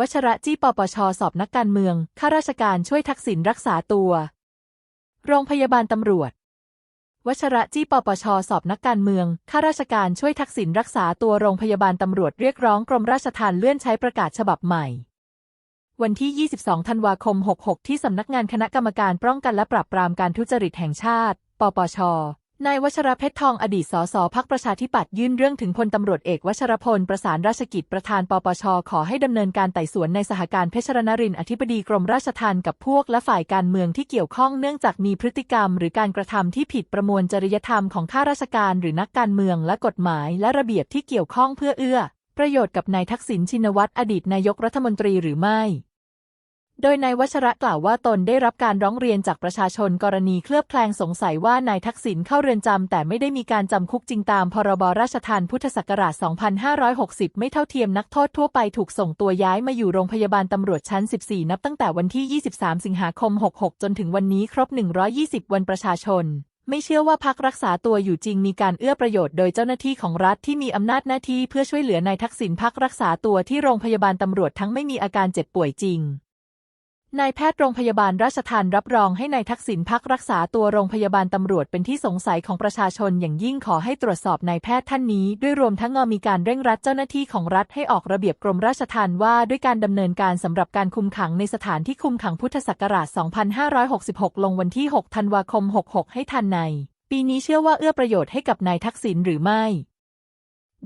วชระจี้ปปชสอบนักการเมือง ข้าราชการช่วยทักษิณรักษาตัว โรงพยาบาลตำรวจ วชระจี้ปปชสอบนักการเมือง ข้าราชการช่วยทักษิณรักษาตัวโรงพยาบาลตำรวจเรียกร้องกรมราชทัณฑ์เลื่อนใช้ประกาศฉบับใหม่ วันที่ 22 ธันวาคม 66 ที่สำนักงานคณะกรรมการป้องกันและปราบปรามการทุจริตแห่งชาติ ปปช นายวัชรเพชรทองอดีตสสพักประชาธิปัตย์ยื่นเรื่องถึงพลตำรวจเอกวัชรพลประสานราชกิจประธานปปชขอให้ดำเนินการไต่สวนในสหการเพชรนรินอธิบดีกรมราชทัณฑ์กับพวกและฝ่ายการเมืองที่เกี่ยวข้องเนื่องจากมีพฤติกรรม หรือการกระทำที่ผิดประมวลจริยธรรมของข้าราชการหรือนักการเมืองและกฎหมายและระเบียบที่เกี่ยวข้องเพื่อเอื้อ ประโยชน์กับนายทักษิณชินวัตรอดีตนายกรัฐมนตรีหรือไม่ โดยนายวัชระกล่าวว่าตนได้รับการร้องเรียนจากประชาชนกรณีเคลือบแคลงสงสัยว่านายทักษิณเข้าเรือนจำ แต่ไม่ได้มีการจำคุกจริงตามพรบราชทัณฑ์พุทธศักราช 2560 ไม่เท่าเทียมนักโทษทั่วไปถูกส่งตัวย้ายมาอยู่โรงพยาบาลตำรวจชั้น 14 นับตั้งแต่วันที่ 23 สิงหาคม 66 จนถึงวันนี้ครบ 120 วันประชาชนไม่เชื่อว่าพักรักษาตัวอยู่จริงมีการเอื้อประโยชน์โดยเจ้าหน้าที่ของรัฐที่มีอำนาจหน้าที่เพื่อช่วยเหลือนายทักษิณพักรักษาตัวที่โรงพยาบาลตำรวจทั้งไม่มีอาการเจ็บป่วยจริง นายแพทย์โรงพยาบาลราชทัณฑ์รับรองให้นายทักษิณพักรักษาตัวโรงพยาบาลตำรวจเป็นที่สงสัยของประชาชนอย่างยิ่งขอให้ตรวจสอบนายแพทย์ท่านนี้ ด้วยรวมทั้งมีการเร่งรัดเจ้าหน้าที่ของรัฐให้ออกระเบียบกรมราชทัณฑ์ว่าด้วยการดำเนินการสำหรับการคุมขังในสถานที่คุมขังพุทธศักราช 2566 ลงวันที่ 6 ธันวาคม 66 ให้ทันใน ปีนี้เชื่อว่าเอื้อประโยชน์ให้กับนายทักษิณหรือไม่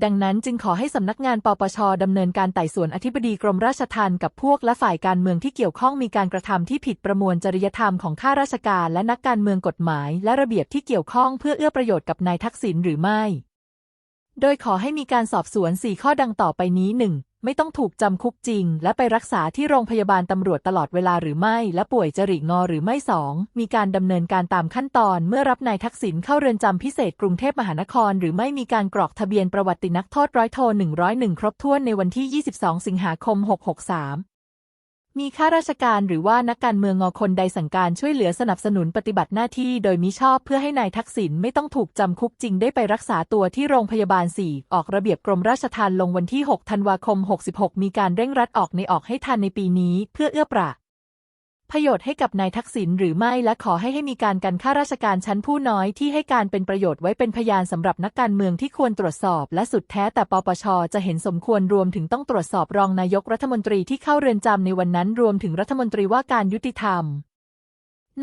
ดังนั้นจึงขอให้สำนักงานปปชดำเนินการไต่สวนอธิบดีกรมราชทัณฑ์กับพวกและฝ่ายการเมืองที่เกี่ยวข้องมีการกระทำที่ผิดประมวลจริยธรรมของข้าราชการและนักการเมืองกฎหมาย และระเบียบที่เกี่ยวข้องเพื่อเอื้อประโยชน์กับนายทักษิณหรือไม่ โดยขอให้มีการสอบสวน 4 ข้อดังต่อไปนี้ 1. ไม่ต้องถูกจำคุกจริง และไปรักษาที่โรงพยาบาลตำรวจตลอดเวลาหรือไม่ และป่วยจริตงอหรือไม่สองมีการดำเนินการตามขั้นตอนเมื่อรับนายทักษิณเข้าเรือนจำพิเศษกรุงเทพมหานคร หรือไม่มีการกรอกทะเบียนประวัตินักโทษร้อยโท101 ครบถ้วนในวันที่ 22 สิงหาคม 663 มีข้าราชการหรือว่านักการเมืองงอคนใดสั่งการช่วยเหลือสนับสนุนปฏิบัติหน้าที่โดยมิชอบเพื่อให้นายทักษิณไม่ต้องถูกจำคุกจริงได้ไปรักษาตัวที่โรงพยาบาล 4 ออกระเบียบกรมราชทัณฑ์ลงวันที่ 6 ธันวาคม 66 มีการเร่งรัดออกในออกให้ทันในปีนี้ เพื่อเอื้อประ ประโยชน์ให้กับนายทักษิณหรือไม่และขอให้ให้มีการกันข้าราชการชั้นผู้น้อยที่ให้การเป็นประโยชน์ไว้เป็นพยานสำหรับนักการเมืองที่ควรตรวจสอบ และสุดแท้แต่ปปชจะเห็นสมควรรวมถึงต้องตรวจสอบรองนายกรัฐมนตรีที่เข้าเรือนจำในวันนั้นรวมถึงรัฐมนตรีว่าการยุติธรรม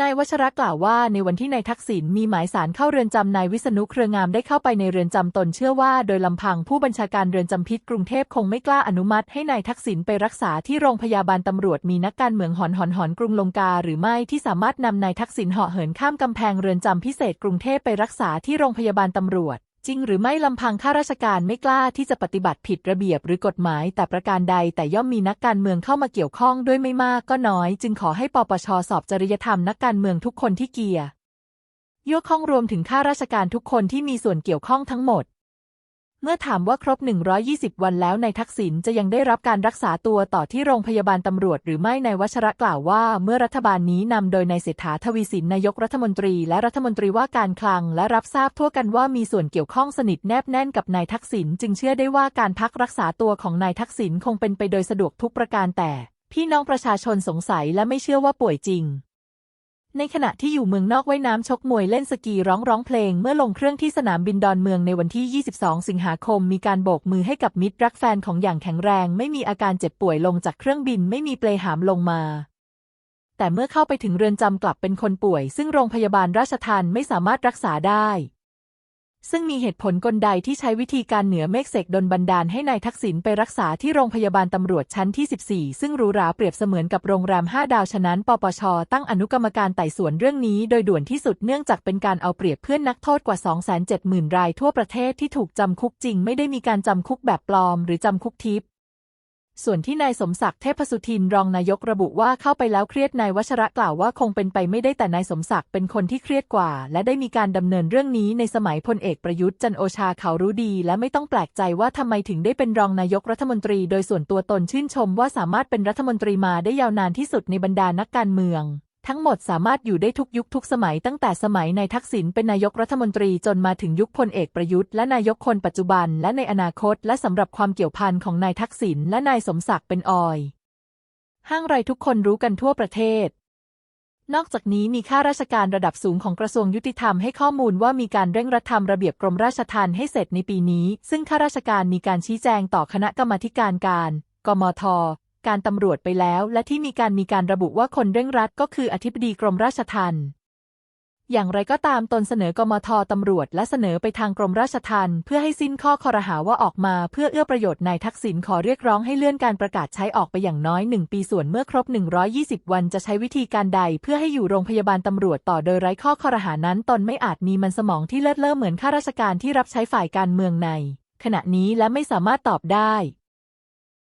นายวัชระกล่าวว่าในวันที่นายทักษิณมีหมายสารเข้าเรือนจำนายวิษณุเครืองามได้เข้าไปในเรือนจำตนเชื่อว่าโดยลำพังผู้บัญชาการเรือนจำพิษกรุงเทพคงไม่กล้าอนุมัติให้นายทักษิณไปรักษาที่โรงพยาบาลตำรวจมีนักการเมืองหอนหอนหอนกรุงลงกาหรือไม่ที่สามารถนำนายทักษิณเหาะเหินข้ามกำแพงเรือนจำพิเศษกรุงเทพไปรักษาที่โรงพยาบาลตำรวจ จริงหรือไม่ลำพังข้าราชการไม่กล้าที่จะปฏิบัติผิดระเบียบหรือกฎหมายแต่ประการใด แต่ย่อมมีนักการเมืองเข้ามาเกี่ยวข้องด้วยไม่มากก็น้อย จึงขอให้ปปชสอบจริยธรรมนักการเมืองทุกคนที่เกี่ยวยกข้องรวมถึงข้าราชการทุกคนที่มีส่วนเกี่ยวข้องทั้งหมด เมื่อถามว่าครบ 120 วันแล้วนายทักษิณจะยังได้รับการรักษาตัวต่อที่โรงพยาบาลตำรวจหรือไม่นายวัชระกล่าวว่า เมื่อรัฐบาลนี้นำโดยนายเศรษฐาทวีสินนายกรัฐมนตรี และรัฐมนตรีว่าการคลัง และรับทราบทั่วกันว่ามีส่วนเกี่ยวข้องสนิทแนบแน่นกับนายทักษิณจึงเชื่อได้ว่าการพักรักษาตัวของนายทักษิณคงเป็นไปโดยสะดวกทุกประการแต่ พี่น้องประชาชนสงสัยและไม่เชื่อว่าป่วยจริง ในขณะที่อยู่เมืองนอกว่ายน้ำชกมวยเล่นสกีร้องร้องเพลง เมื่อลงเครื่องที่สนามบินดอนเมืองในวันที่ 22 สิงหาคม มีการโบกมือให้กับมิตรรักแฟนของอย่างแข็งแรง ไม่มีอาการเจ็บป่วยลงจากเครื่องบินไม่มีเปลหามลงมา แต่เมื่อเข้าไปถึงเรือนจำกลับเป็นคนป่วย ซึ่งโรงพยาบาลราชทันไม่สามารถรักษาได้ ซึ่งมีเหตุผลกลใดที่ใช้วิธีการเหนือเมฆเสกดนบันดาลให้นายทักษิณไปรักษาที่โรงพยาบาลตำรวจชั้นที่ 14 ซึ่งหรูหราเปรียบเสมือนกับโรงแรม 5 ดาวฉะนั้น ปปช ตั้งอนุกรรมการไต่สวนเรื่องนี้ โดยด่วนที่สุดเนื่องจากเป็นการเอาเปรียบเพื่อนนักโทษกว่า 270,000 รายทั่วประเทศที่ถูกจำคุกจริง ไม่ได้มีการจำคุกแบบปลอม หรือจำคุกทิพย์ ส่วนที่นายสมศักดิ์เทพสุทินรองนายกระบุว่าเข้าไปแล้วเครียดนายวัชระกล่าวว่าคงเป็นไปไม่ได้แต่นายสมศักดิ์เป็นคนที่เครียดกว่า และได้มีการดำเนินเรื่องนี้ในสมัยพลเอกประยุทธ์จันโอชาเขารู้ดี และไม่ต้องแปลกใจว่าทำไมถึงได้เป็นรองนายกรัฐมนตรี โดยส่วนตัวตนชื่นชมว่าสามารถเป็นรัฐมนตรีมาได้ยาวนานที่สุดในบรรดานักการเมือง ทั้งหมดสามารถอยู่ได้ทุกยุคทุกสมัยตั้งแต่สมัยนายทักษิณเป็นนายกรัฐมนตรีจนมาถึงยุคพลเอกประยุทธ์และนายกคนปัจจุบันและในอนาคต และสำหรับความเกี่ยวพันของนายทักษิณและนายสมศักดิ์เป็นออย ห้างไรทุกคนรู้กันทั่วประเทศ นอกจากนี้มีข้าราชการระดับสูงของกระทรวงยุติธรรมให้ข้อมูลว่ามีการเร่งรัดทำระเบียบกรมราชทัณฑ์ให้เสร็จในปีนี้ ซึ่งข้าราชการมีการชี้แจงต่อคณะกรรมาการการ กมท การตำรวจไปแล้ว และที่มีการมีการระบุว่าคนเร่งรัดก็คืออธิบดีกรมราชทัณฑ์อย่างไรก็ตามตนเสนอกมทตำรวจ และเสนอไปทางกรมราชทัณฑ์เพื่อให้สิ้นข้อคอรหาว่าออกมาเพื่อเอื้อประโยชน์นายทักษิณขอเรียกร้องให้เลื่อนการประกาศใช้ออกไปอย่างน้อยหนึ่งปีส่วนเมื่อครบ 120 วันจะใช้วิธีการใด เพื่อให้อยู่โรงพยาบาลตำรวจต่อโดยไร้ข้อคอรหานั้น ตนไม่อาจมีมันสมองที่เลิศเล่อเหมือนข้าราชการที่รับใช้ฝ่ายการเมืองใน ขณะนี้และไม่สามารถตอบได้